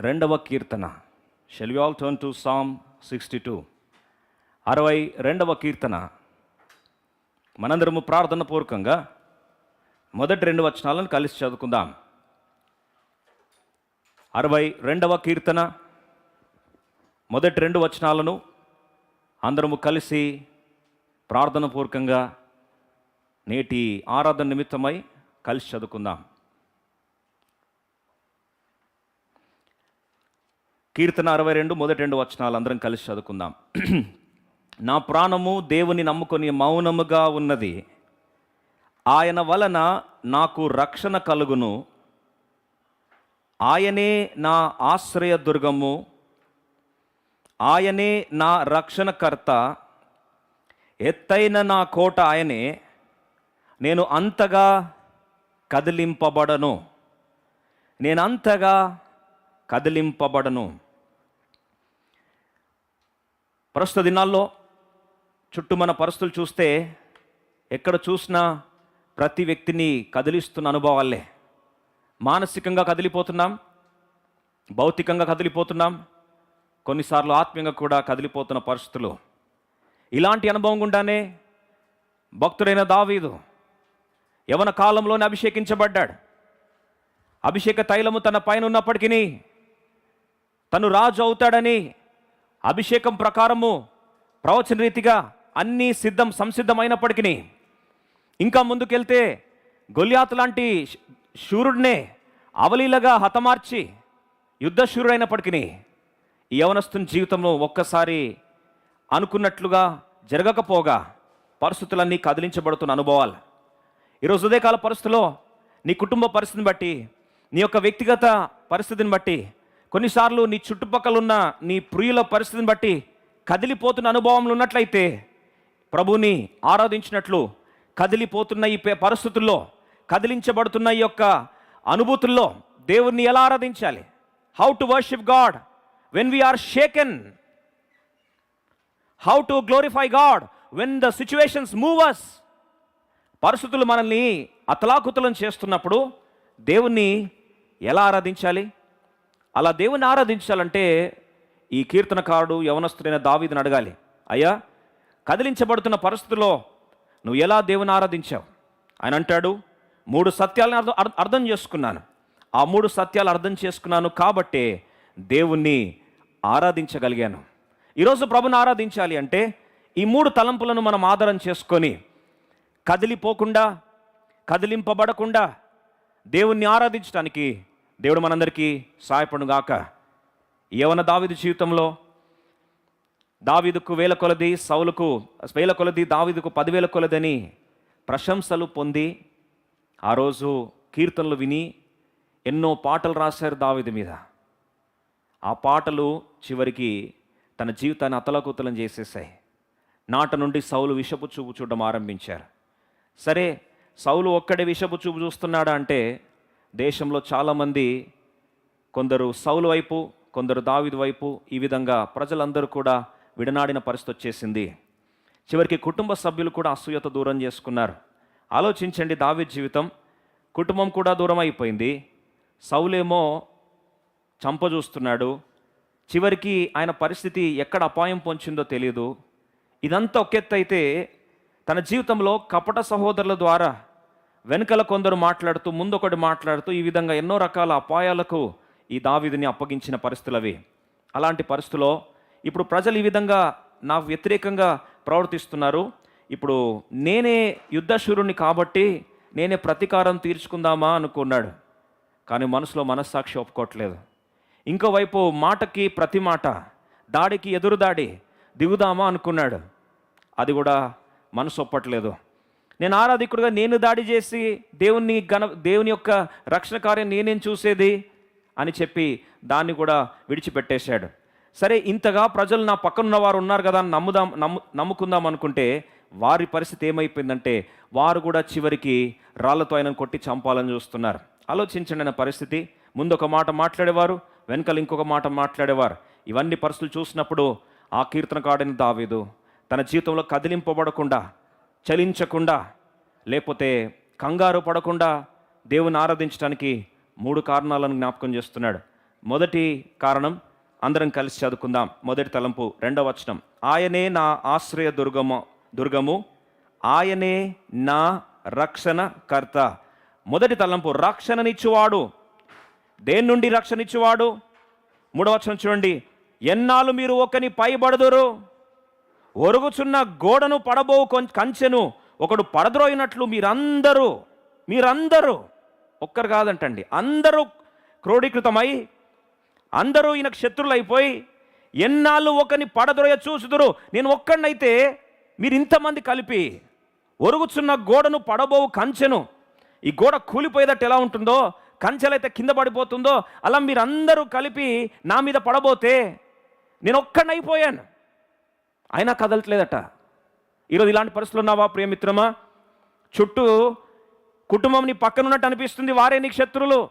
రెండవ కీర్తన. Shall we all turn to psalm sixty two అరవై రెండవ కీర్తన. మనందరము ప్రార్థన పూర్వకంగా మొదటి రెండు వచనాలను కలిసి చదువుకుందాం. అరవై రెండవ కీర్తన. మొదటి రెండు వచనాలను అందరము కలిసి ప్రార్థన పూర్వకంగా నేటి ఆరాధన నిమిత్తమై కలిసి చదువుకుందాం. కీర్తన అరవై రెండు మొదటి రెండు వచనాలు అందరం కలిసి చదువుకుందాం. నా ప్రాణము దేవుని నమ్ముకొని మౌనముగా ఉన్నది. ఆయన వలన నాకు రక్షణ కలుగును. ఆయనే నా ఆశ్రయ దుర్గము. ఆయనే నా రక్షణకర్త. ఎత్తైన నా కోట ఆయనే. నేను అంతగా కదిలింపబడను. నేను అంతగా కదిలింపబడను. ప్రస్తుత దినాల్లో చుట్టూ మన పరిస్థితులు చూస్తే ఎక్కడ చూసినా ప్రతి వ్యక్తిని కదిలిస్తున్న అనుభవాలే. మానసికంగా కదిలిపోతున్నాం భౌతికంగా కదిలిపోతున్నాం కొన్నిసార్లు ఆత్మీయంగా కూడా కదిలిపోతున్న పరిస్థితులు. ఇలాంటి అనుభవం గుండానే భక్తుడైన దావీదు యవన కాలంలోనే అభిషేకించబడ్డాడు. అభిషేక తైలము తన పైన ఉన్నప్పటికీ తను రాజు అవుతాడని అభిషేకం ప్రకారము ప్రవచన రీతిగా అన్నీ సిద్ధం సంసిద్ధమైనప్పటికీ ఇంకా ముందుకెళ్తే గొల్యాత్ లాంటి శూరుడినే అవలీలగా హతమార్చి యుద్ధశూరుడైనప్పటికీ ఈ యవనస్తుని జీవితంలో ఒక్కసారి అనుకున్నట్లుగా జరగకపోగా పరిస్థితులన్నీ కదిలించబడుతున్న అనుభవాలు. ఈరోజు ఉదయకాల పరిస్థితుల్లో నీ కుటుంబ పరిస్థితిని బట్టి నీ యొక్క వ్యక్తిగత పరిస్థితిని బట్టి కొన్నిసార్లు నీ చుట్టుపక్కల ఉన్న నీ ప్రియుల పరిస్థితిని బట్టి కదిలిపోతున్న అనుభవంలో ఉన్నట్లయితే ప్రభుని ఆరాధించినట్లు కదిలిపోతున్న ఈ పే- పరిస్థితుల్లో కదిలించబడుతున్న ఈ యొక్క అనుభూతుల్లో దేవుణ్ణి ఎలా ఆరాధించాలి? How to worship God when we are shaken how to glorify God when the situations move us పరిస్థితులు మనల్ని అతలాకుతలం చేస్తున్నప్పుడు దేవుణ్ణి ఎలా ఆరాధించాలి? అలా దేవుని ఆరాధించాలంటే ఈ కీర్తనకారుడు యవనస్తుడైన దావీదిని అడగాలి. అయ్యా కదిలించబడుతున్న పరిస్థితుల్లో నువ్వు ఎలా దేవుని ఆరాధించావు? ఆయన అంటాడు మూడు సత్యాలను అర్థం అర్థ- అర్థం చేసుకున్నాను. ఆ మూడు సత్యాలు అర్థం చేసుకున్నాను కాబట్టే దేవుణ్ణి ఆరాధించగలిగాను. ఈరోజు ప్రభుని ఆరాధించాలి అంటే ఈ మూడు తలంపులను మనం ఆధారం చేసుకొని కదిలిపోకుండా కదిలింపబడకుండా దేవుణ్ణి ఆరాధించడానికి దేవుడు మనందరికీ సహాయపడుగాక యవన దావిదు జీవితంలో దావీదుకు వేల కొలది సౌలుకు వేల కొలది దావీదుకు పదివేల కొలదని ప్రశంసలు పొంది ఆ రోజు కీర్తనలు విని ఎన్నో పాటలు రాశారు దావీదు మీద. ఆ పాటలు చివరికి తన జీవితాన్ని అతలకుతలం చేసేసాయి. నాట నుండి సౌలు విషపు చూపు చూడడం ఆరంభించారు. సరే సౌలు ఒక్కడే విషపు చూపు చూస్తున్నాడా అంటే దేశంలో చాలామంది కొందరు సౌలు వైపు కొందరు దావిదు వైపు ఈ విధంగా ప్రజలందరూ కూడా విడనాడిన పరిస్థితి వచ్చేసింది. చివరికి కుటుంబ సభ్యులు కూడా అసూయత దూరం చేసుకున్నారు. ఆలోచించండి దావిద్ జీవితం. కుటుంబం కూడా దూరం అయిపోయింది. సౌలేమో చంప చూస్తున్నాడు. చివరికి ఆయన పరిస్థితి ఎక్కడ అపాయం పొంచిందో తెలియదు ఇదంతా ఒకెత్తు అయితే తన జీవితంలో కపట సహోదరుల ద్వారా వెనకల కొందరు మాట్లాడుతూ ముందొకటి మాట్లాడుతూ ఈ విధంగా ఎన్నో రకాల అపాయాలకు ఈ దావిదిని అప్పగించిన పరిస్థితులు అవి అలాంటి పరిస్థితుల్లో ఇప్పుడు ప్రజలు ఈ విధంగా నాకు వ్యతిరేకంగా ప్రవర్తిస్తున్నారు. ఇప్పుడు నేనే యుద్ధశూరుణ్ణి కాబట్టి నేనే ప్రతీకారం తీర్చుకుందామా అనుకున్నాడు. కానీ మనసులో మనస్సాక్షి ఒప్పుకోవట్లేదు. ఇంకోవైపు మాటకి ప్రతి మాట దాడికి ఎదురు దాడి దిగుదామా అనుకున్నాడు. అది కూడా మనసు ఒప్పట్లేదు. నేను ఆరాధికుడుగా నేను దాడి చేసి దేవుని గణ దేవుని యొక్క రక్షణ కార్యం నేనేం చూసేది? అని చెప్పి దాన్ని కూడా విడిచిపెట్టేశాడు. సరే ఇంతగా ప్రజలు నా పక్కనున్న వారు ఉన్నారు కదా అని నమ్ముదాం నమ్ము నమ్ముకుందాం అనుకుంటే వారి పరిస్థితి ఏమైపోయిందంటే వారు కూడా చివరికి రాళ్ళతో ఆయనను కొట్టి చంపాలని చూస్తున్నారు. ఆలోచించండి ఆయన పరిస్థితి. ముందు ఒక మాట మాట్లాడేవారు వెనకాల ఇంకొక మాట మాట్లాడేవారు. ఇవన్నీ పరిస్థితులు చూసినప్పుడు ఆ కీర్తనకాడని దావీదు తన జీవితంలో కదిలింపబడకుండా చలించకుండా లేకపోతే కంగారు పడకుండా దేవుని ఆరాధించడానికి మూడు కారణాలను జ్ఞాపకం చేస్తున్నాడు. మొదటి కారణం అందరం కలిసి చదువుకుందాం. మొదటి తలంపు రెండవ వచనం. ఆయనే నా ఆశ్రయ దుర్గము దుర్గము ఆయనే నా రక్షణ కర్త మొదటి తలంపు రక్షణనిచ్చువాడు. దేని నుండి రక్షణిచ్చువాడు మూడవ వచనం చూడండి. ఎన్నాళ్ళు మీరు ఒకని పైబడదురు? ఒరుగుచున్న గోడను పడబో కంచెను ఒకడు పడద్రోయినట్లు మీరందరూ మీరందరూ ఒక్కరు కాదంటండి అందరూ క్రోడీకృతమై అందరూ ఈయనకు శత్రులైపోయి ఎన్నాళ్ళు ఒకరిని పడద్రోయ చూసుదురు నేను ఒక్కడినైతే మీరు ఇంతమంది కలిపి ఒరుగుచున్న గోడను పడబోవు కంచెను ఈ గోడ కూలిపోయేదట్టు ఎలా ఉంటుందో కంచెలైతే కింద పడిపోతుందో అలా మీరందరూ కలిపి నా మీద పడబోతే నేను ఒక్కడినైపోయాను. అయినా కదలట్లేదట. ఈరోజు ఇలాంటి పరిస్థితులు ఉన్నావా ప్రియమిత్రమా? చుట్టూ కుటుంబం నీ పక్కనున్నట్టు అనిపిస్తుంది వారే నీకు శత్రులు.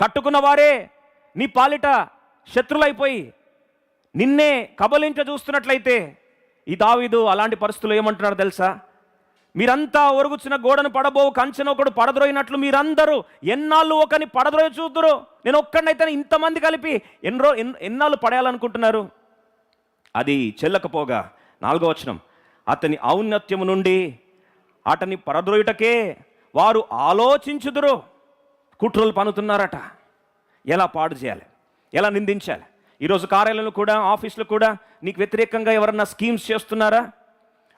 కట్టుకున్న వారే నీ పాలిట శత్రులైపోయి నిన్నే కబలించ చూస్తున్నట్లయితే ఈ దావీదు అలాంటి పరిస్థితులు ఏమంటున్నారు తెలుసా? మీరంతా ఒరుగుచిన గోడను పడబో కంచెన ఒకడు పడద్రోయినట్లు మీరందరూ ఎన్నాళ్ళు ఒకరిని పడద్రోయ చూద్దరు నేను ఒక్కడినైతే ఇంతమంది కలిపి ఎన్నో ఎన్- ఎన్నాళ్ళు పడేయాలనుకుంటున్నారు? అది చెల్లకపోగా. నాలుగో వచనం. అతని ఔన్నత్యము నుండి అతని పరద్రోయుటకే వారు ఆలోచించుదురు. కుట్రలు పనుతున్నారట ఎలా పాడు చేయాలి? ఎలా నిందించాలి? ఈరోజు కార్యాలయంలో కూడా ఆఫీసులో కూడా నీకు వ్యతిరేకంగా ఎవరన్నా స్కీమ్స్ చేస్తున్నారా?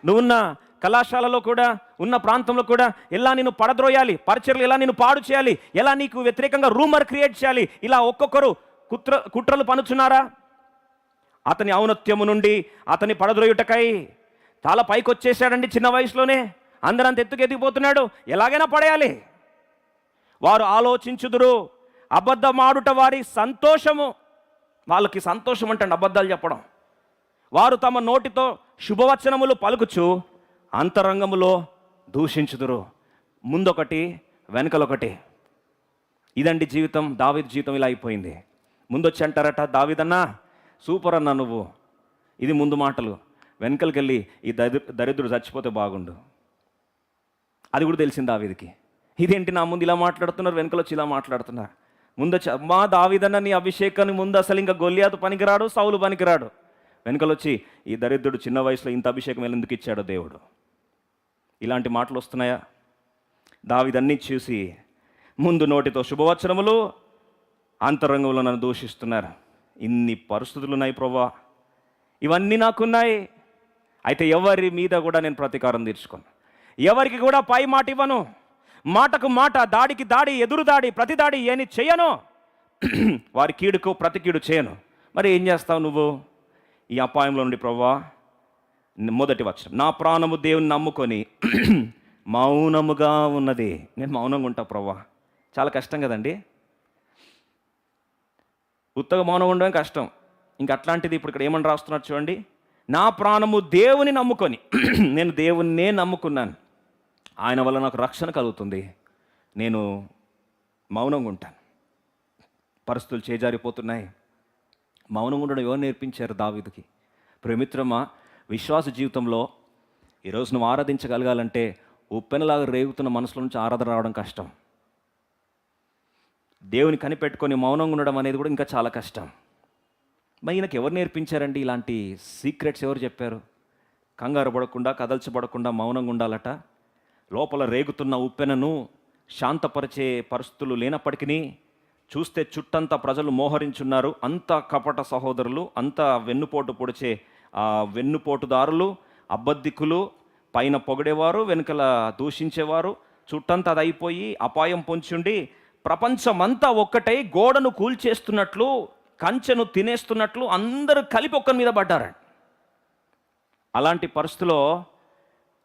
నువ్వున్న కళాశాలలో కూడా ఉన్న ప్రాంతంలో కూడా ఎలా నేను పడద్రోయాలి? పరిచయలు ఎలా నేను పాడు చేయాలి? ఎలా నీకు వ్యతిరేకంగా రూమర్ క్రియేట్ చేయాలి? ఇలా ఒక్కొక్కరు కుట్ర కుట్రలు పనుచున్నారా అతని ఔన్నత్యము నుండి అతని పడద్రోయుటకై చాలా పైకి వచ్చేసాడండి చిన్న వయసులోనే. అందరంత ఎత్తుకు ఎదిగిపోతున్నాడు. ఎలాగైనా పడేయాలి. వారు ఆలోచించుదురు. అబద్ధమాడుట వారి సంతోషము. వాళ్ళకి సంతోషం అంటే అబద్ధాలు చెప్పడం. వారు తమ నోటితో శుభవచనములు పలుకుచు అంతరంగములో దూషించుదురు. ముందొకటి వెనకలొకటి. ఇదండి జీవితం దావిద్ జీవితం ఇలా అయిపోయింది. ముందొచ్చి అంటారట దావిదన్నా సూపర్ అన్నా నువ్వు. ఇది ముందు మాటలు. వెనకలకెళ్ళి ఈ దరి దరిద్రుడు చచ్చిపోతే బాగుండు. అది కూడా తెలిసింది దావీదికి. ఇదేంటి నా ముందు ఇలా మాట్లాడుతున్నారు వెనకలు వచ్చి ఇలా మాట్లాడుతున్నారు? ముందు మా దావిదన్న నీ అభిషేకాన్ని ముందు అసలు ఇంకా గొల్లియాతు పనికిరాడు సౌలు పనికిరాడు. వెనకలొచ్చి ఈ దరిద్రుడు చిన్న వయసులో ఇంత అభిషేకం ఎందుకు ఇచ్చాడో దేవుడు. ఇలాంటి మాటలు వస్తున్నాయా? దావిదన్నీ చూసి ముందు నోటితో శుభవచనములు అంతరంగంలో నన్ను దూషిస్తున్నారు. ఇన్ని పరిస్థితులు ఉన్నాయి ప్రభా ఇవన్నీ నాకున్నాయి. అయితే ఎవరి మీద కూడా నేను ప్రతీకారం తీర్చుకోను. ఎవరికి కూడా పై మాట ఇవ్వను. మాటకు మాట దాడికి దాడి ఎదురు దాడి ప్రతి దాడి ఏని చేయను. వారి కీడుకు ప్రతి కీడు చేయను. మరి ఏం చేస్తావు నువ్వు? ఈ అపాయంలో నుండి ప్రభా మొదటి వచనం. నా ప్రాణము దేవుని నమ్ముకొని మౌనముగా ఉన్నది. నేను మౌనంగా ఉంటా ప్రవ్వా. చాలా కష్టం కదండి? ఉత్తగా మౌనం ఉండడం కష్టం. ఇంకా అట్లాంటిది ఇప్పుడు ఇక్కడ ఏమని రాస్తున్నారు చూడండి. నా ప్రాణము దేవుని నమ్ముకొని నేను దేవుణ్ణే నమ్ముకున్నాను. ఆయన వల్ల నాకు రక్షణ కలుగుతుంది. నేను మౌనంగా ఉంటాను. పరిస్థితులు చేజారిపోతున్నాయి. మౌనంగా ఉండడం ఎవరు నేర్పించారు దావిదికి? ప్రేమిత్రమా విశ్వాస జీవితంలో ఈరోజు నువ్వు ఆరాధించగలగాలంటే ఉప్పెనలాగా రేగుతున్న మనసులో నుంచి ఆరాధన రావడం కష్టం. దేవుని కనిపెట్టుకొని మౌనంగా ఉండడం అనేది కూడా ఇంకా చాలా కష్టం. మరి ఈయనకు ఎవరు నేర్పించారండి ఇలాంటి సీక్రెట్స్ ఎవరు చెప్పారు? కంగారు పడకుండా కదల్చబడకుండా మౌనంగా ఉండాలట. లోపల రేగుతున్న ఉప్పెనను శాంతపరిచే పరిస్థితులు లేనప్పటికీ చూస్తే చుట్టంతా ప్రజలు మోహరించున్నారు. అంత కపట సహోదరులు అంత వెన్నుపోటు పొడిచే ఆ వెన్నుపోటుదారులు అబద్ధికులు పైన పొగిడేవారు వెనుకల దూషించేవారు చుట్టంతా అది అయిపోయి అపాయం పొంచుండి ప్రపంచమంతా ఒక్కటై గోడను కూల్చేస్తున్నట్లు కంచెను తినేస్తున్నట్లు అందరూ కలిపి ఒక్కరి మీద పడ్డారండి. అలాంటి పరిస్థితిలో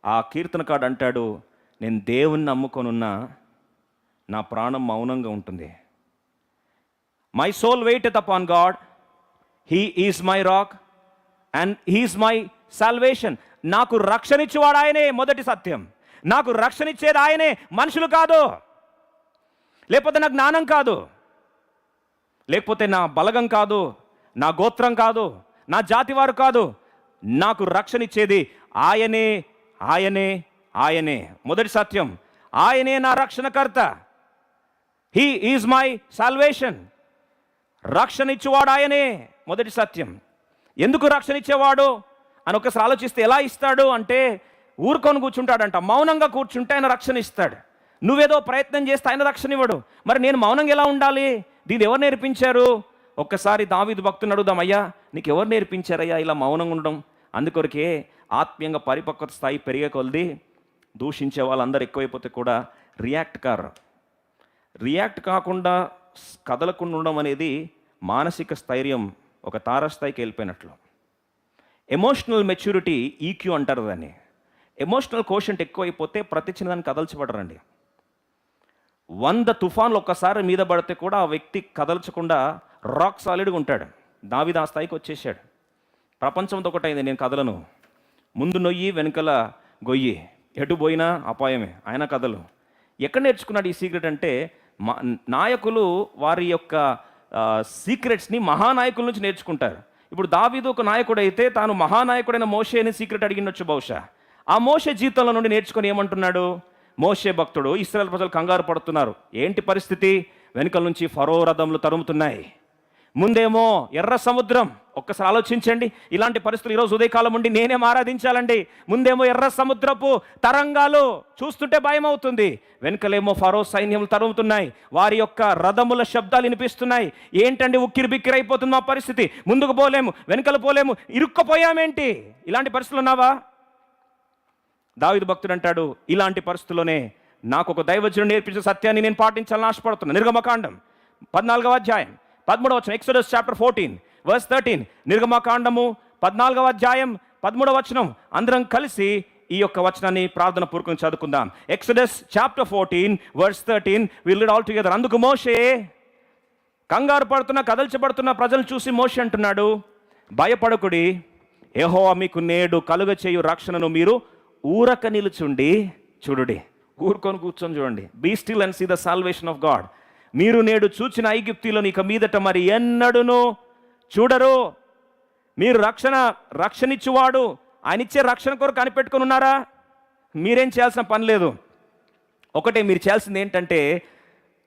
ఆ కీర్తనకాడు అంటాడు నేను దేవుణ్ణి నమ్ముకొనున్నా నా ప్రాణం మౌనంగా ఉంటుంది. My soul wait upon God. He is my rock and he's my salvation. నాకు రక్షణ ఇచ్చేవాడు ఆయనే మొదటి సత్యం. నాకు రక్షణ ఇచ్చేది ఆయనే మనుషులు కాదు. లేకపోతే నా జ్ఞానం కాదు. లేకపోతే నా బలగం కాదు నా గోత్రం కాదు నా జాతి వారు కాదు. నాకు రక్షణ ఇచ్చేది ఆయనే ఆయనే ఆయనే. మొదటి సత్యం. ఆయనే నా రక్షణకర్త. హీ ఈజ్ మై సాల్వేషన్ రక్షణ ఇచ్చేవాడు ఆయనే. మొదటి సత్యం. ఎందుకు రక్షణ ఇచ్చేవాడు? అని ఒకసారి ఆలోచిస్తే ఎలా ఇస్తాడు అంటే ఊరుకొని కూర్చుంటాడంట. మౌనంగా కూర్చుంటే ఆయన రక్షణ ఇస్తాడు. నువ్వేదో ప్రయత్నం చేస్తే ఆయన రక్షణ ఇవ్వడు మరి నేను మౌనంగా ఎలా ఉండాలి? దీన్ని ఎవరు నేర్పించారు? ఒక్కసారి దావిదు భక్తుని అడుగుదాం అయ్యా నీకు ఎవరు నేర్పించారయ్యా ఇలా మౌనంగా ఉండడం? అందుకొరకే ఆత్మీయంగా పరిపక్వత స్థాయి పెరిగే కొలది దూషించే వాళ్ళందరూ ఎక్కువైపోతే కూడా రియాక్ట్ కారు. రియాక్ట్ కాకుండా కదలకుండా ఉండడం అనేది మానసిక స్థైర్యం ఒక తారస్థాయికి వెళ్ళిపోయినట్లు. ఎమోషనల్ మెచ్యూరిటీ ఈక్యూ అంటారు దాన్ని. ఎమోషనల్ కోషంట్ ఎక్కువైపోతే ప్రతి చిన్నదాన్ని కదల్చబడరండి. వంద తుఫాన్లు ఒక్కసారి మీద పడితే కూడా ఆ వ్యక్తి కదల్చకుండా రాక్ సాలిడ్గా ఉంటాడు. దావిద ఆ స్థాయికి వచ్చేసాడు. ప్రపంచంతో ఒకటైంది నేను కదలను. ముందు నొయ్యి వెనుకల గొయ్యి. ఎటు పోయినా అపాయమే. ఆయన కథలు ఎక్కడ నేర్చుకున్నాడు ఈ సీక్రెట్ అంటే మా నాయకులు వారి యొక్క సీక్రెట్స్ని మహానాయకుల నుంచి నేర్చుకుంటారు. ఇప్పుడు దావీదు ఒక నాయకుడు అయితే తాను మహానాయకుడైన మోషే అని సీక్రెట్ అడిగినొచ్చు బహుశా. ఆ మోషే జీవితంలో నుండి నేర్చుకొని ఏమంటున్నాడు? మోషే భక్తుడు ఇస్రాయల్ ప్రజలు కంగారు పడుతున్నారు. ఏంటి పరిస్థితి? వెనుకల నుంచి ఫరో రథములు తరుముతున్నాయి. ముందేమో ఎర్ర సముద్రం. ఒక్కసారి ఆలోచించండి. ఇలాంటి పరిస్థితులు ఈరోజు ఉదయకాలం ఉండి నేనేం ఆరాధించాలండి. ముందేమో ఎర్ర సముద్రపు తరంగాలు చూస్తుంటే భయం అవుతుంది. వెనుకలేమో ఫరో సైన్యములు తరుముతున్నాయి. వారి యొక్క రథముల శబ్దాలు వినిపిస్తున్నాయి. ఏంటండి ఉక్కిరి బిక్కిరి అయిపోతుంది మా పరిస్థితి? ముందుకు పోలేము వెనుకలు పోలేము ఇరుక్కుపోయామేంటి? ఇలాంటి పరిస్థితులు ఉన్నావా? దావిదు భక్తుడు అంటాడు ఇలాంటి పరిస్థితుల్లోనే నాకు ఒక దైవజనుడు నేర్పించిన సత్యాన్ని నేను పాటించాలని ఆశపడుతున్నాను నిర్గమకాండం పద్నాలుగవ అధ్యాయం పదమూడవ వచనం Exodus chapter fourteen verse thirteen. నిర్గమకాండము పద్నాలుగవ అధ్యాయం పదమూడవ వచనం. అందరం కలిసి ఈ యొక్క వచనాన్ని ప్రార్థన పూర్వకం చదువుకుందాం. Exodus chapter fourteen verse thirteen. Will all together అందుకు మోషే కంగారు పడుతున్న కదల్చబడుతున్న ప్రజలు చూసి మోషే అంటున్నాడు భయపడకుడి ఏహో మీకు నేడు కలుగ చేయు రక్షణను మీరు ఊరక నిలుచుండి చూడుడి ఊరుకొని కూర్చొని చూడండి. Be still and see the salvation of God మీరు నేడు చూచిన ఐగిప్తిలో ఇక మీదట మరి ఎన్నడును చూడరు. మీరు రక్షణ రక్షణిచ్చువాడు ఆయన ఇచ్చే రక్షణ కొరకు కనిపెట్టుకుని ఉన్నారా? మీరేం చేయాల్సిన పని లేదు. ఒకటే మీరు చేయాల్సింది ఏంటంటే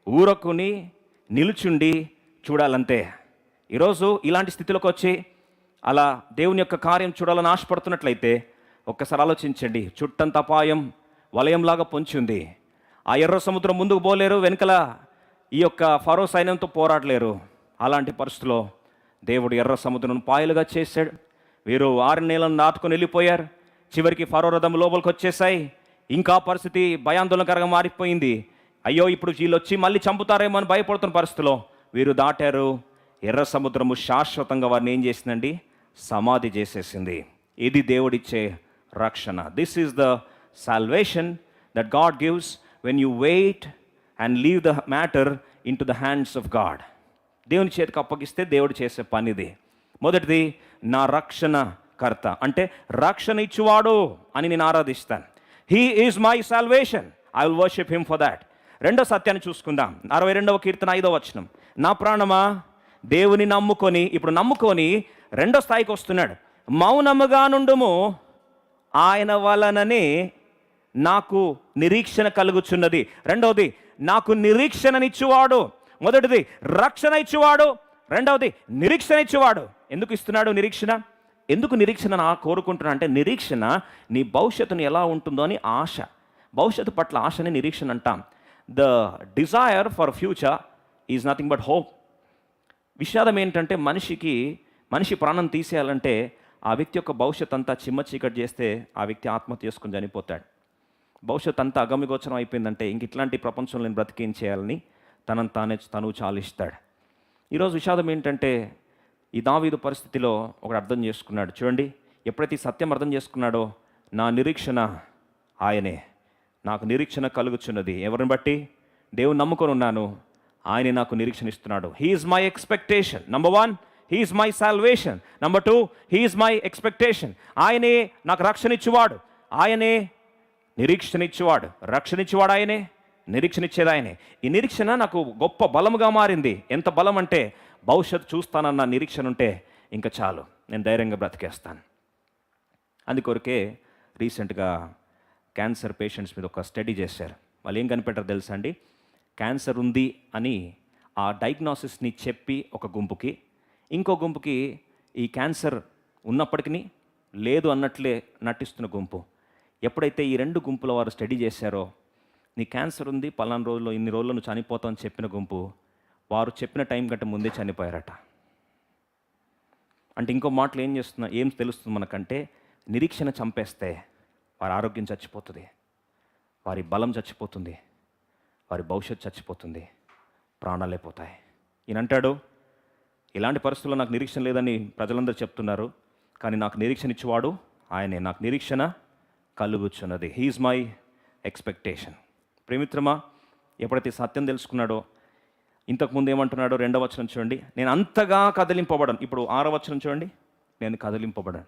ఊరకుని నిలుచుండి చూడాలంతే. ఈరోజు ఇలాంటి స్థితిలోకి వచ్చి అలా దేవుని యొక్క కార్యం చూడాలని ఆశపడుతున్నట్లయితే ఒక్కసారి ఆలోచించండి. చుట్టంత అపాయం వలయంలాగా పొంచి ఉంది ఆ ఎర్ర సముద్రం ముందుకు పోలేరు వెనుకల ఈ యొక్క ఫరో సైన్యంతో పోరాడలేరు అలాంటి పరిస్థితిలో దేవుడు ఎర్ర సముద్రం పాయలుగా చేశాడు. వీరు ఆరు నీళ్ళను నాటుకొని వెళ్ళిపోయారు. చివరికి ఫరో రథం లోపలికి వచ్చేసాయి ఇంకా పరిస్థితి భయాందోళనకరంగా మారిపోయింది. అయ్యో ఇప్పుడు వీళ్ళు వచ్చి మళ్ళీ చంపుతారేమో అని భయపడుతున్న పరిస్థితిలో వీరు దాటారు. ఎర్ర సముద్రము శాశ్వతంగా వారిని ఏం చేసిందండి? సమాధి చేసేసింది. ఇది దేవుడిచ్చే రక్షణ. This is the salvation that God gives when you wait and leave the matter into the hands of God దేవుని చేతికి అప్పగిస్తే దేవుడు చేసే పనిది. మొదటిది నా రక్షణ కర్త అంటే రక్షణ ఇచ్చువాడు అని నేను ఆరాధిస్తాను. He is my salvation I will worship him for that రెండో సత్యాన్ని చూసుకుందాం. అరవై రెండవ కీర్తన ఐదో వచనం. నా ప్రాణమా? దేవుని నమ్ముకొని ఇప్పుడు నమ్ముకొని రెండో స్థాయికి వస్తున్నాడు. మౌనముగా నుండుము ఆయన వలననే నాకు నిరీక్షణ కలుగుచున్నది. రెండవది నాకు నిరీక్షణనిచ్చువాడు. మొదటిది రక్షణ ఇచ్చువాడు రెండవది నిరీక్షణ ఇచ్చువాడు ఎందుకు ఇస్తున్నాడు నిరీక్షణ? ఎందుకు నిరీక్షణ నా కోరుకుంటున్నా? అంటే నిరీక్షణ నీ భవిష్యత్తును ఎలా ఉంటుందో అని ఆశ. భవిష్యత్తు పట్ల ఆశని నిరీక్షణ అంటాం. The desire for future is nothing but hope విషాదం ఏంటంటే మనిషికి మనిషి ప్రాణం తీసేయాలంటే ఆ వ్యక్తి యొక్క భవిష్యత్ అంతా చిమ్మ చీకటి చేస్తే ఆ వ్యక్తి ఆత్మహత్య చేసుకుని చనిపోతాడు. భవిష్యత్ అంతా అగమ్యగోచరం అయిపోయిందంటే ఇంక ఇట్లాంటి ప్రపంచంలో నేను బ్రతికేం చేయాలని తనను తానే తను చాలిస్తాడు. ఈరోజు విషాదం ఏంటంటే ఈ దావీదు పరిస్థితిలో ఒకడు అర్థం చేసుకున్నాడు. చూడండి ఎప్పుడైతే ఈ సత్యం అర్థం చేసుకున్నాడో నా నిరీక్షణ ఆయనే. నాకు నిరీక్షణ కలుగుచున్నది. ఎవరిని బట్టి? దేవుని నమ్ముకొని ఉన్నాను. ఆయనే నాకు నిరీక్షణ ఇస్తున్నాడు. He is my expectation number one he is my salvation number two he is my expectation ఆయనే నాకు రక్షణ ఇచ్చువాడు ఆయనే నిరీక్షణ ఇచ్చేవాడు రక్షణ ఇచ్చేవాడు ఆయనే నిరీక్షణ ఇచ్చేది ఆయనే. ఈ నిరీక్షణ నాకు గొప్ప బలముగా మారింది. ఎంత బలం అంటే భవిష్యత్తు చూస్తానన్న నిరీక్షణ ఉంటే ఇంకా చాలు. నేను ధైర్యంగా బ్రతికేస్తాను. అందుకొరకే రీసెంట్గా క్యాన్సర్ పేషెంట్స్ మీద ఒక స్టడీ చేశారు. వాళ్ళు ఏం కనిపెట్టారు తెలుసా అండి? క్యాన్సర్ ఉంది అని ఆ డయాగ్నోసిస్ని చెప్పి ఒక గుంపుకి ఇంకో గుంపుకి ఈ క్యాన్సర్ ఉన్నప్పటికీ లేదు అన్నట్లే నటిస్తున్న గుంపు. ఎప్పుడైతే ఈ రెండు గుంపుల వారు స్టడీ చేశారో నీ క్యాన్సర్ ఉంది పలానా రోజుల్లో ఇన్ని రోజుల్లో నువ్వు చనిపోతావు అని చెప్పిన గుంపు వారు చెప్పిన టైం కంటే ముందే చనిపోయారట. అంటే ఇంకో మాటలు ఏం చేస్తున్నా ఏం తెలుస్తుంది మనకంటే నిరీక్షణ చంపేస్తే వారి ఆరోగ్యం చచ్చిపోతుంది వారి బలం చచ్చిపోతుంది వారి భవిష్యత్తు చచ్చిపోతుంది ప్రాణాలే పోతాయి. ఈయన అంటాడు ఇలాంటి పరిస్థితుల్లో నాకు నిరీక్షణ లేదని ప్రజలందరూ చెప్తున్నారు. కానీ నాకు నిరీక్షణ ఇచ్చేవాడు ఆయనే. నాకు నిరీక్షణ కలుగుచున్నది. హీఈస్ మై ఎక్స్పెక్టేషన్ ప్రేమిత్రమా ఎప్పుడైతే సత్యం తెలుసుకున్నాడో ఇంతకుముందు ఏమంటున్నాడో రెండవ వచనం చూడండి. నేను అంతగా కదిలింపబడను. ఇప్పుడు ఆరో వచనం చూడండి. నేను కదిలింపబడను.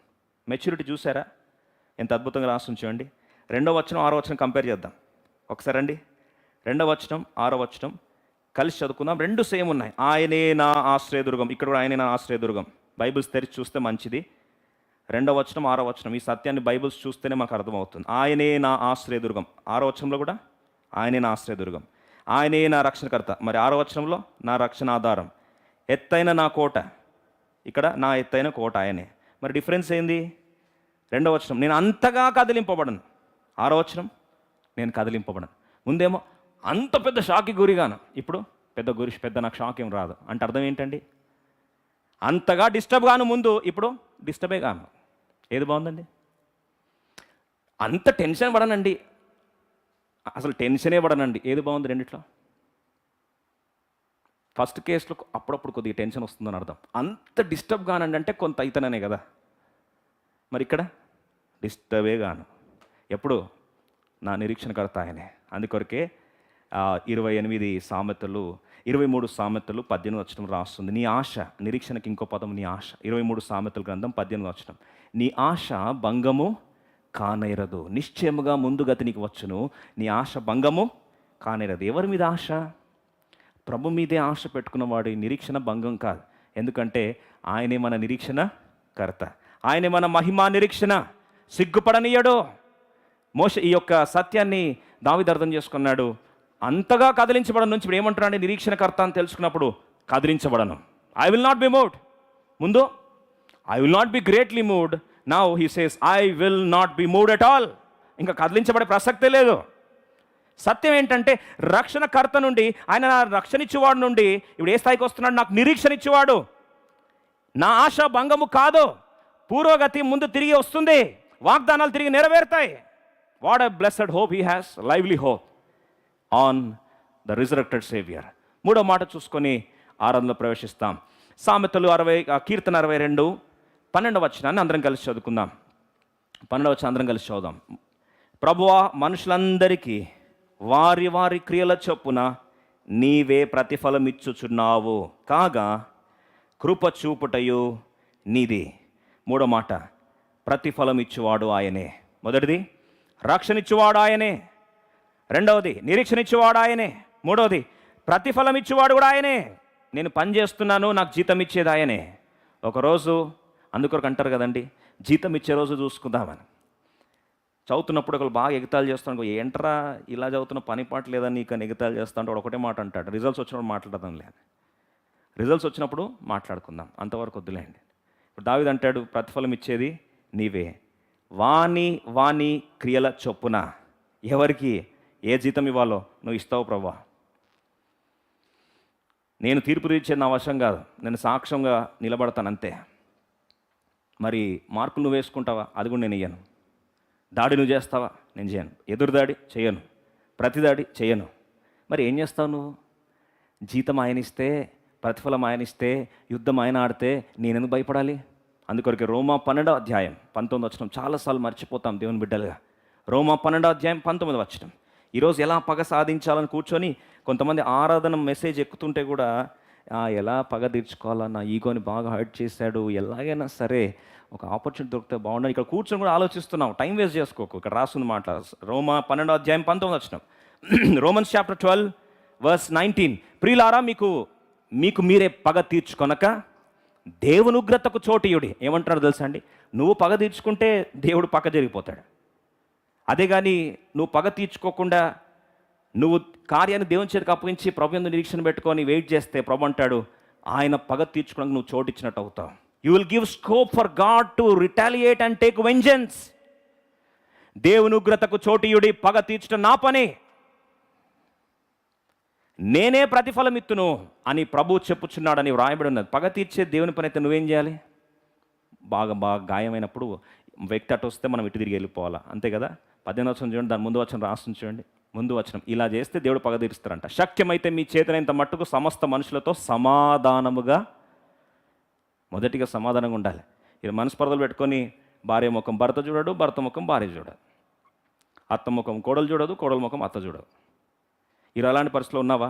మెచ్యూరిటీ చూసారా ఎంత అద్భుతంగా రాస్తుంది చూడండి. రెండవ వచనం ఆరో వచనం కంపేర్ చేద్దాం. ఒకసారి అండి రెండవ వచనం ఆరో వచనం. కలిసి చదువుకుందాం. రెండు సేమ్ ఉన్నాయి. ఆయనే నా ఆశ్రయదుర్గం. ఇక్కడ కూడా ఆయనే నా ఆశ్రయదుర్గం. బైబిల్స్ తెరిచి చూస్తే మంచిది. రెండవ వచనం ఆరో వచనం. ఈ సత్యాన్ని బైబిల్స్ చూస్తేనే మాకు అర్థమవుతుంది. ఆయనే నా ఆశ్రయదుర్గం. ఆరో వచనంలో కూడా ఆయనే నా ఆశ్రయదుర్గం. ఆయనే నా రక్షణకర్త. మరి ఆరో వచనంలో నా రక్షణ ఆధారం ఎత్తైన నా కోట. ఇక్కడ నా ఎత్తైన కోట ఆయనే. మరి డిఫరెన్స్ ఏంది? రెండవ వచనం. నేను అంతగా కదిలింపబడను. ఆరో వచనం. నేను కదిలింపబడను. ముందేమో అంత పెద్ద షాక్కి గురిగాను. ఇప్పుడు పెద్ద గురి పెద్ద నాకు షాక్ ఏం రాదు. అంటే అర్థం ఏంటండి? అంతగా డిస్టర్బ్ కాను ముందు ఇప్పుడు డిస్టర్బే కాను ఏది బాగుందండి? అంత టెన్షన్ పడనండి. అసలు టెన్షనే పడనండి. ఏది బాగుంది రెండిట్లో? ఫస్ట్ కేసులో అప్పుడప్పుడు కొద్దిగా టెన్షన్ వస్తుందని అర్థం. అంత డిస్టర్బ్ కానండి అంటే కొంత అయితేనే కదా. మరి ఇక్కడ? డిస్టర్బే గాను. ఎప్పుడు? నా నిరీక్షణకర్త ఆయనే. అందుకొరకే ఇరవై ఎనిమిది సామెతలు ఇరవై మూడు సామెతలు పద్దెనిమిది వచ్చడం రాస్తుంది. నీ ఆశ నిరీక్షణకి ఇంకో పదం నీ ఆశ. ఇరవై మూడు సామెతల గ్రంథం పద్దెనిమిది వచ్చడం నీ ఆశ భంగము కానేరదు. నిశ్చయముగా ముందుగతి నీకు వచ్చును. నీ ఆశ భంగము కానేరదు. ఎవరి మీద ఆశ? ప్రభు మీదే ఆశ పెట్టుకున్న వాడి నిరీక్షణ భంగం కాదు. ఎందుకంటే ఆయనే మన నిరీక్షణ కర్త ఆయనే మన మహిమా నిరీక్షణ. సిగ్గుపడనీయడు. మోష ఈ యొక్క సత్యాన్ని దావిదర్థం చేసుకున్నాడు. అంతగా కదిలించబడను నుంచి ఇప్పుడు ఏమంటున్నాడు నిరీక్షణకర్త అని తెలుసుకున్నప్పుడు కదిలించబడను. I will not be moved ముందు I will not be greatly moved now he says I will not be moved at all ఇంకా కదిలించబడే ప్రసక్తే లేదు. సత్యం ఏంటంటే రక్షణకర్త నుండి ఆయన నా రక్షణ ఇచ్చేవాడు నుండి ఇప్పుడు ఏ స్థాయికి వస్తున్నాడు? నాకు నిరీక్షణ ఇచ్చేవాడు నా ఆశ భంగము కాదు. పూర్వగతి ముందు తిరిగి వస్తుంది. వాగ్దానాలు తిరిగి నెరవేరుతాయి. What a blessed hope he has lively hope on the resurrected saviour మూడో మాట చూసుకొని ఆరాధనలో ప్రవేశిస్తాం. సామెతలు అరవై కీర్తన అరవై రెండు పన్నెండవ వచనాన్ని అందరం కలిసి చదువుకుందాం. పన్నెండవ వచనం అందరం కలిసి చదువుదాం. ప్రభువా మనుషులందరికీ వారి వారి క్రియల చొప్పున నీవే ప్రతిఫలం ఇచ్చుచున్నావు కాగా కృప చూపుటయు నీది. మూడో మాట ప్రతిఫలం ఇచ్చువాడు ఆయనే. మొదటిది రక్షణ ఇచ్చువాడు ఆయనే. రెండవది నిరీక్షణ ఇచ్చేవాడు ఆయనే. మూడవది ప్రతిఫలం ఇచ్చేవాడు కూడా ఆయనే. నేను పని చేస్తున్నాను నాకు జీతం ఇచ్చేది ఆయనే. ఒకరోజు అందుకొరకు అంటారు కదండి జీతం ఇచ్చే రోజు చూసుకుందామని. చదువుతున్నప్పుడు ఒకరు బాగా ఎగతాలు చేస్తాను ఏంట్రా ఇలా చదువుతున్న పని పాట లేదని నీకు ఎగతాలు చేస్తా? ఒకటే మాట అంటాడు రిజల్ట్స్ వచ్చినప్పుడు మాట్లాడదాం లేదు రిజల్ట్స్ వచ్చినప్పుడు మాట్లాడుకుందాం అంతవరకు వద్దులేండి. ఇప్పుడు దావిది అంటాడు ప్రతిఫలం ఇచ్చేది నీవే. వాణి వాణి క్రియల చొప్పున ఎవరికి? ఏ జీతం ఇవ్వాలో నువ్వు ఇస్తావు ప్రభా నేను తీర్పు తీర్చే నా వశం కాదు. నేను సాక్ష్యంగా నిలబడతాను అంతే. మరి మార్కులు నువ్వు వేసుకుంటావా? అది కూడా నేను ఇయ్యను. దాడి నువ్వు చేస్తావా? నేను చేయను. ఎదురు దాడి చేయను. ప్రతి దాడి చేయను. మరి ఏం చేస్తావు నువ్వు? జీతం ఆయనిస్తే ప్రతిఫలం ఆయనిస్తే యుద్ధం ఆయన ఆడితే నేనెందుకు భయపడాలి? అందుకొరకు రోమా పన్నెండో అధ్యాయం పంతొమ్మిది వచ్చిన చాలాసార్లు మర్చిపోతాం దేవుని బిడ్డలుగా. రోమా పన్నెండో అధ్యాయం పంతొమ్మిది వచ్చిన ఈరోజు ఎలా పగ సాధించాలని కూర్చొని కొంతమంది ఆరాధన మెసేజ్ ఎక్కుతుంటే కూడా ఎలా పగ తీర్చుకోవాలన్న ఈగోని బాగా హర్ట్ చేశాడు ఎలాగైనా సరే ఒక ఆపర్చునిటీ దొరికితే బాగుండదు ఇక్కడ కూర్చొని కూడా ఆలోచిస్తున్నావు టైం వేస్ట్ చేసుకోకు. ఇక్కడ రాస్తుంది మాట. రోమా పన్నెండో అధ్యాయం పంతొమ్మిది వచ్చిన Romans chapter twelve verse nineteen. ప్రియులారా మీకు మీకు మీరే పగ తీర్చుకొనక దేవుని ఉగ్రతకు చోటీయుడి. ఏమంటారు తెలుసా అండి? నువ్వు పగ తీర్చుకుంటే దేవుడు పక్క జరిగిపోతాడు. అదే కానీ నువ్వు పగ తీర్చుకోకుండా నువ్వు కార్యాన్ని దేవుని చేతికి అప్పగించి ప్రభు ఎందు నిరీక్షణ పెట్టుకొని వెయిట్ చేస్తే ప్రభు అంటాడు ఆయన పగ తీర్చుకోవడానికి నువ్వు చోటిచ్చినట్టు అవుతావు. You will give scope for God to retaliate and take vengeance దేవుని ఉగ్రతకు చోటియుడి పగ తీర్చడం నా పని. నేనే ప్రతిఫలం ఇత్తును అని ప్రభు చెప్పుచున్నాడని వ్రాయబడి ఉన్నది. పగ తీర్చే దేవుని పని అయితే నువ్వేం చేయాలి? బాగా బాగా గాయమైనప్పుడు వ్యక్తి అటు వస్తే మనం ఇటు తిరిగి వెళ్ళిపోవాలా? అంతే కదా? పద్దెనిమిది వచ్చిన చూడండి దాని ముందు వచ్చిన రాసిన చూడండి. ముందు వచనం ఇలా చేస్తే దేవుడు పగ తీరుస్తారంట శక్యమైతే మీ చేతనైనంత మట్టుకు సమస్త మనుషులతో సమాధానముగా మొదటిగా సమాధానంగా ఉండాలి. ఇలా మనస్పర్ధలు పెట్టుకొని భార్య ముఖం భర్త చూడడు భర్త ముఖం భార్య చూడదు అత్త ముఖం కోడలు చూడదు కోడల ముఖం అత్త చూడదు. ఇలా అలాంటి పరిస్థితిలో ఉన్నావా?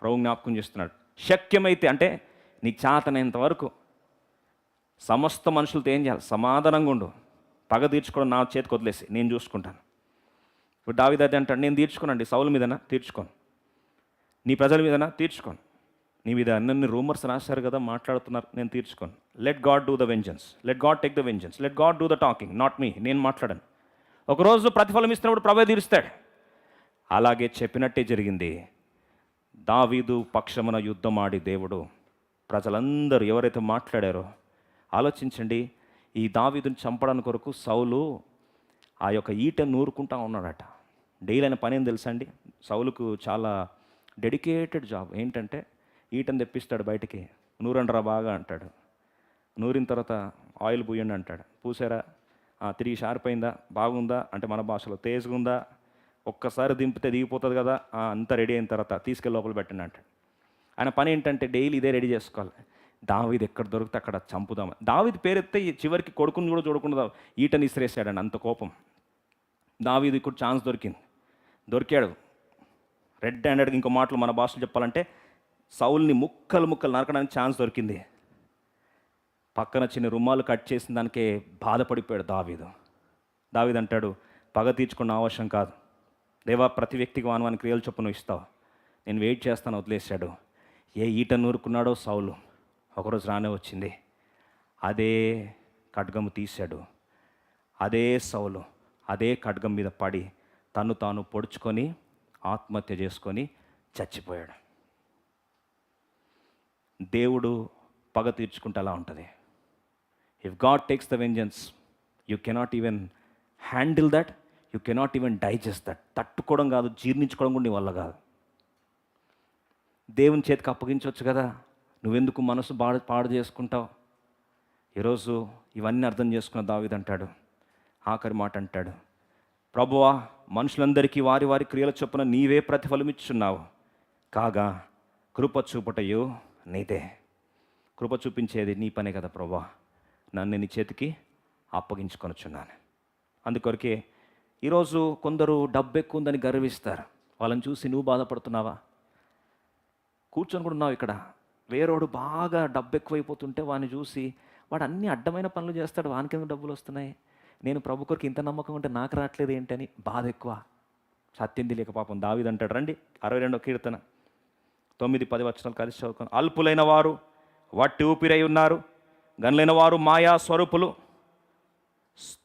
ప్రభు జ్ఞాపకం చేస్తున్నాడు. శక్యమైతే అంటే నీకు చేతనైనంత వరకు సమస్త మనుషులతో ఏం చేయాలి? సమాధానంగా ఉండు. పగ తీర్చుకోవడం నా చేతికి వదిలేసి నేను చూసుకుంటాను. ఇప్పుడు దావిదది అంటాడు నేను తీర్చుకోనండి సౌల మీదనా? తీర్చుకోను. నీ ప్రజల మీదనా? తీర్చుకోను. నీ మీద అన్ని రూమర్స్ రాశారు కదా మాట్లాడుతున్నారు నేను తీర్చుకోను. Let God do the vengeance let God take the vengeance let God do the talking not me నేను మాట్లాడాను. ఒకరోజు ప్రతిఫలం ఇస్తున్నప్పుడు ప్రభే తీరుస్తాడు. అలాగే చెప్పినట్టే జరిగింది. దావీదు పక్షమున యుద్ధమాడి దేవుడు ప్రజలందరూ ఎవరైతే మాట్లాడారో ఆలోచించండి ఈ దావీదుని చంపడానికి కొరకు సౌలు ఆ యొక్క ఈట నూరుకుంటా ఉన్నాడట. డైలీ అయిన పని ఏం తెలుసా అండి? సౌలుకు చాలా డెడికేటెడ్ జాబ్. ఏంటంటే ఈటను తెప్పిస్తాడు బయటికి. నూరండరా బాగా అంటాడు. నూరిన తర్వాత ఆయిల్ పూయండి అంటాడు. పూసారా? తిరిగి షార్ప్ అయిందా బాగుందా? అంటే మన భాషలో తేజ్గా ఉందా ఒక్కసారి దింపితే దిగిపోతుంది కదా? అంతా రెడీ అయిన తర్వాత తీసుకెళ్ళి లోపల పెట్టండి అంటాడు. ఆయన పని ఏంటంటే డైలీ ఇదే రెడీ చేసుకోవాలి. దావీది ఎక్కడ దొరికితే అక్కడ చంపుదాం. దావీది పేరెత్తే ఈ చివరికి కొడుకుని కూడా చూడకుండా ఈటని ఇసిరేసాడండి అంత కోపం. దావీది ఇక్కడ ఛాన్స్ దొరికింది. దొరికాడు. రెడ్ హ్యాండెడ్ ఇంకో మాటలు మన భాషలో చెప్పాలంటే సౌల్ని ముక్కలు ముక్కలు నరకడానికి ఛాన్స్ దొరికింది. పక్కన చిన్న రుమాలు కట్ చేసిన దానికే బాధపడిపోయాడు దావీదు. దావీదు అంటాడు పగ తీర్చుకున్న అవసరం కాదు. దేవా ప్రతి వ్యక్తికి వానవాని క్రియలు చొప్పున ఇస్తావు. నేను వెయిట్ చేస్తాను వదిలేశాడు. ఏ ఈట నూరుకున్నాడో సౌలు. ఒకరోజు రానే వచ్చింది. అదే ఖడ్గము తీశాడు. అదే సౌలు అదే ఖడ్గం మీద పడి తను తాను పొడుచుకొని ఆత్మహత్య చేసుకొని చచ్చిపోయాడు. దేవుడు పగ తీర్చుకుంటే అలా ఉంటుంది? If God takes the vengeance you cannot even handle that you cannot even digest that తట్టుకోవడం కాదు జీర్ణించుకోవడం కూడా నీ వల్ల కాదు. దేవుని చేతికి అప్పగించవచ్చు కదా? నువ్వెందుకు మనసు బాడు పాడు చేసుకుంటావు? ఈరోజు ఇవన్నీ అర్థం చేసుకున్న దావిదంటాడు ఆఖరి మాట అంటాడు. ప్రభువా మనుషులందరికీ వారి వారి క్రియల చొప్పున నీవే ప్రతిఫలమిచ్చున్నావు కాగా కృప చూపటయు నీదే. కృప చూపించేది నీ పనే కదా ప్రభా నన్ను నీ చేతికి అప్పగించుకొనుచున్నాను. అందుకొరకే ఈరోజు కొందరు డబ్బు ఎక్కువ ఉందని గర్విస్తారు. వాళ్ళని చూసి నువ్వు బాధపడుతున్నావా? కూర్చొని కూడా ఉన్నావు ఇక్కడ. వేరోడు బాగా డబ్బు ఎక్కువైపోతుంటే వాడిని చూసి వాడు అన్ని అడ్డమైన పనులు చేస్తాడు వానికి ఎందుకు డబ్బులు వస్తున్నాయి నేను ప్రభు కొరకు ఇంత నమ్మకం ఉంటే నాకు రావట్లేదు ఏంటని బాధ ఎక్కువ సత్యం తెలియక పాపం దావిదంటాడు రండి. అరవై రెండో కీర్తన. తొమ్మిది పది వచనాలు కలిసి చదువుకొని. అల్పులైన వారు వట్టి ఊపిరై ఉన్నారు. గనులైన వారు మాయా స్వరూపులు.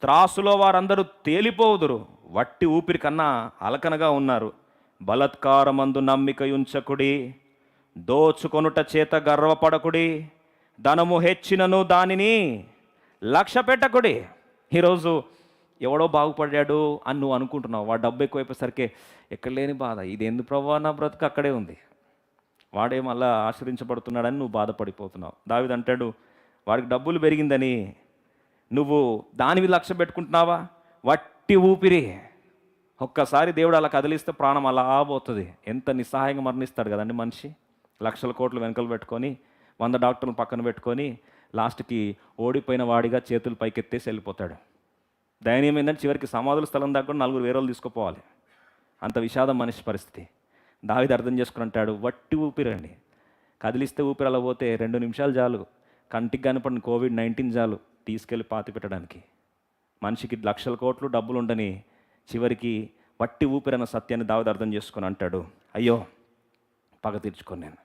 త్రాసులో వారందరూ తేలిపోవుదురు. వట్టి ఊపిరి కన్నా అలకనగా ఉన్నారు. బలత్కారమందు నమ్మిక ఉంచకుడి దోచుకొనుట చేత గర్వపడకుడి ధనము హెచ్చినను దానిని లక్ష్య పెట్టకుడి ఈరోజు ఎవడో బాగుపడ్డాడు అని నువ్వు అనుకుంటున్నావు. వాడు డబ్బు ఎక్కువైపోయేసరికి ఎక్కడ లేని బాధ. ఇది ఎందుకు ప్రభావ నా బ్రతుకు అక్కడే ఉంది? వాడే మళ్ళా ఆశ్రయించబడుతున్నాడని నువ్వు బాధపడిపోతున్నావు. దావిది అంటాడు వాడికి డబ్బులు పెరిగిందని నువ్వు దానివి లక్ష్య పెట్టుకుంటున్నావా? వట్టి ఊపిరి. ఒక్కసారి దేవుడు అలా కదిలిస్తే ప్రాణం అలా పోతుంది. ఎంత నిస్సహాయంగా మరణిస్తాడు కదండి మనిషి? లక్షల కోట్లు వెనకలు పెట్టుకొని వంద డాక్టర్లు పక్కన పెట్టుకొని లాస్ట్కి ఓడిపోయిన వాడిగా చేతులు పైకెత్తేసి వెళ్ళిపోతాడు. దయనీయం ఏంటంటే చివరికి సమాధుల స్థలం దాకా కూడా నలుగురు వేరే వాళ్ళు తీసుకుపోవాలి. అంత విషాదం మనిషి పరిస్థితి. దావిది అర్థం చేసుకుని అంటాడు వట్టి ఊపిరండి. కదిలిస్తే ఊపిరి అలా పోతే రెండు నిమిషాలు చాలు. కంటికి కనపడిన కోవిడ్ నైన్టీన్ చాలు తీసుకెళ్ళి పాతి పెట్టడానికి. మనిషికి లక్షల కోట్లు డబ్బులు ఉండని చివరికి వట్టి ఊపిరన్న సత్యాన్ని దావిది అర్థం చేసుకుని అంటాడు అయ్యో పగ తీర్చుకొని నేను.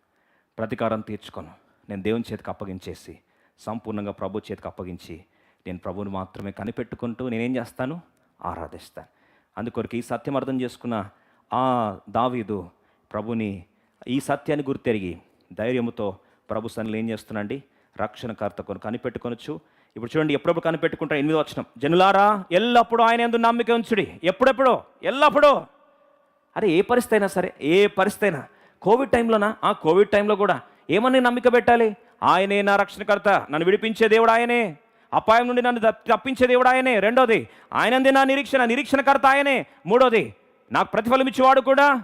ప్రతీకారం తీర్చుకోను. నేను దేవుని చేతికి అప్పగించేసి సంపూర్ణంగా ప్రభు చేతికి అప్పగించి నేను ప్రభువుని మాత్రమే కనిపెట్టుకుంటూ నేనేం చేస్తాను? ఆరాధిస్తాను. అందుకొరకు ఈ సత్యం అర్థం చేసుకున్న ఆ దావీదు ప్రభుని ఈ సత్యాన్ని గుర్తెరిగి ధైర్యముతో ప్రభు సన్నిలో ఏం చేస్తున్నాండి రక్షణకర్త కొను కనిపెట్టుకొనొచ్చు. ఇప్పుడు చూడండి ఎప్పుడప్పుడు కనిపెట్టుకుంటారు? ఎనిమిది వచ్చిన జనులారా ఎల్లప్పుడూ ఆయన ఎందు నమ్మిక ఉంచుడి. ఎప్పుడెప్పుడో? ఎల్లప్పుడో. అరే ఏ పరిస్థితి అయినా సరే ఏ పరిస్థితి అయినా కోవిడ్ టైంలోనా? ఆ కోవిడ్ టైంలో కూడా ఏమని నమ్మిక పెట్టాలి? ఆయనే నా రక్షణకర్త నన్ను విడిపించే దేవుడు ఆయనే. అపాయం నుండి నన్ను తప్పించే దేవుడు ఆయనే. రెండోది ఆయనంది నా నిరీక్షణ నిరీక్షణకర్త ఆయనే. మూడోది నాకు ప్రతిఫలం ఇచ్చేవాడు కూడా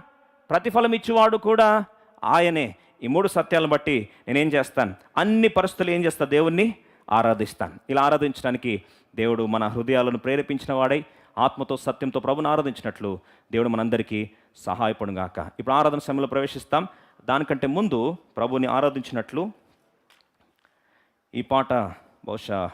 ప్రతిఫలం ఇచ్చేవాడు కూడా ఆయనే. ఈ మూడు సత్యాలను బట్టి నేనేం చేస్తాను? అన్ని పరిస్థితులు ఏం చేస్తా? దేవుణ్ణి ఆరాధిస్తాను. ఇలా ఆరాధించడానికి దేవుడు మన హృదయాలను ప్రేరేపించిన వాడై ఆత్మతో సత్యంతో ప్రభుని ఆరాధించినట్లు దేవుడు మనందరికీ సహాయపడుగాక ఇప్పుడు ఆరాధన సమయంలో ప్రవేశిస్తాం. దానికంటే ముందు ప్రభుని ఆరాధించినట్లు ఈ పాట బహుశా